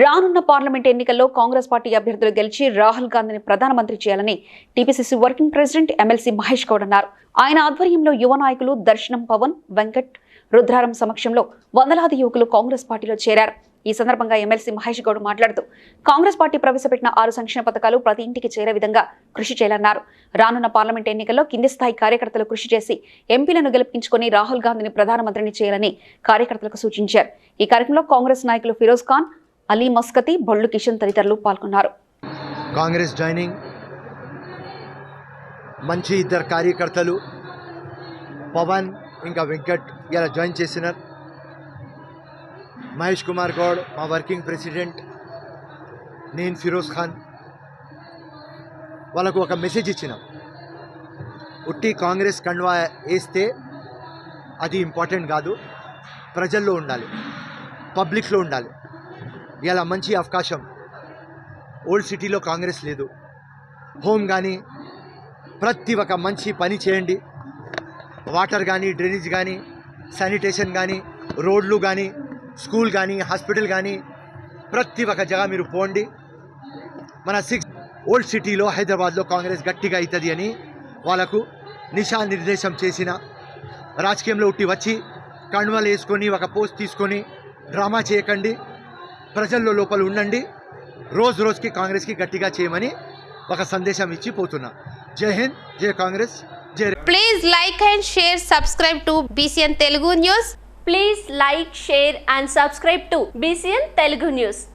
రానున్న పార్లమెంట్ ఎన్నికల్లో కాంగ్రెస్ పార్టీ అభ్యర్థులు గెలిచి రాహుల్ గాంధీని ప్రధానమంత్రి చేయాలని TPCC working president MLC Mahesh Goud అన్నారు. ఆయన ఆధ్వర్యంలో యువ నాయకులు దర్శనం పవన్ వెంకట్ రుద్రారం సమక్షంలో వందలాది యువకులు కాంగ్రెస్ పార్టీలో చేరారు. ఈ సందర్భంగా ఎమ్మెల్సీ మహేష్ గౌడ్ మాట్లాడుతూ కాంగ్రెస్ పార్టీ ప్రవేశపెట్టిన ఆరు సంక్షేమ పథకాలు ప్రతి ఇంటికి చేరే విధంగా కృషి చేయాలన్నారు. రానున్న పార్లమెంట్ ఎన్నికల్లో కింది స్థాయి కార్యకర్తలు కృషి చేసి ఎంపీలను గెలిపించుకుని రాహుల్ గాంధీని ప్రధానమంత్రిని చేయాలని కార్యకర్తలకు సూచించారు. ఈ కార్యక్రమంలో కాంగ్రెస్ నాయకులు ఫిరోజ్ ఖాన్ అలీ మస్కతి బొల్లు కిషన్ తదితరులు పాల్గొన్నారు. కాంగ్రెస్ జాయినింగ్ మంచి ఇద్దరు కార్యకర్తలు పవన్ ఇంకా వెంకట్ ఇలా జాయిన్ చేసినారు. మహేష్ కుమార్ గౌడ్ మా వర్కింగ్ ప్రెసిడెంట్ నేను ఫిరోజ్ ఖాన్ వాళ్ళకు ఒక మెసేజ్ ఇచ్చినాం. ఉట్టి కాంగ్రెస్ కండువా వేస్తే అది ఇంపార్టెంట్ కాదు. ప్రజల్లో ఉండాలి. పబ్లిక్లో ఉండాలి. ఇలా మంచి అవకాశం. ఓల్డ్ సిటీలో కాంగ్రెస్ లేదు. హోమ్ కానీ ప్రతి ఒక్క మంచి పని చేయండి. వాటర్ కానీ డ్రైనేజ్ కానీ శానిటేషన్ కానీ రోడ్లు కానీ స్కూల్ కానీ హాస్పిటల్ కానీ ప్రతి ఒక్క జగ మీరు పోండి. మన సిక్స్ ఓల్డ్ సిటీలో హైదరాబాద్లో కాంగ్రెస్ గట్టిగా అవుతుంది అని వాళ్ళకు నిశా నిర్దేశం చేసిన రాజకీయంలో ఉట్టి వచ్చి కండువలు వేసుకొని ఒక పోస్ట్ తీసుకొని డ్రామా చేయకండి. ప్రజల్లో లోపల ఉండండి. రోజు రోజుకి కాంగ్రెస్కి గట్టిగా చేయమని ఒక సందేశం ఇచ్చి పోతున్నా. జై హింద్ జై కాంగ్రెస్ జై please like and share subscribe to BCN Telugu news please like share and subscribe to BCN Telugu news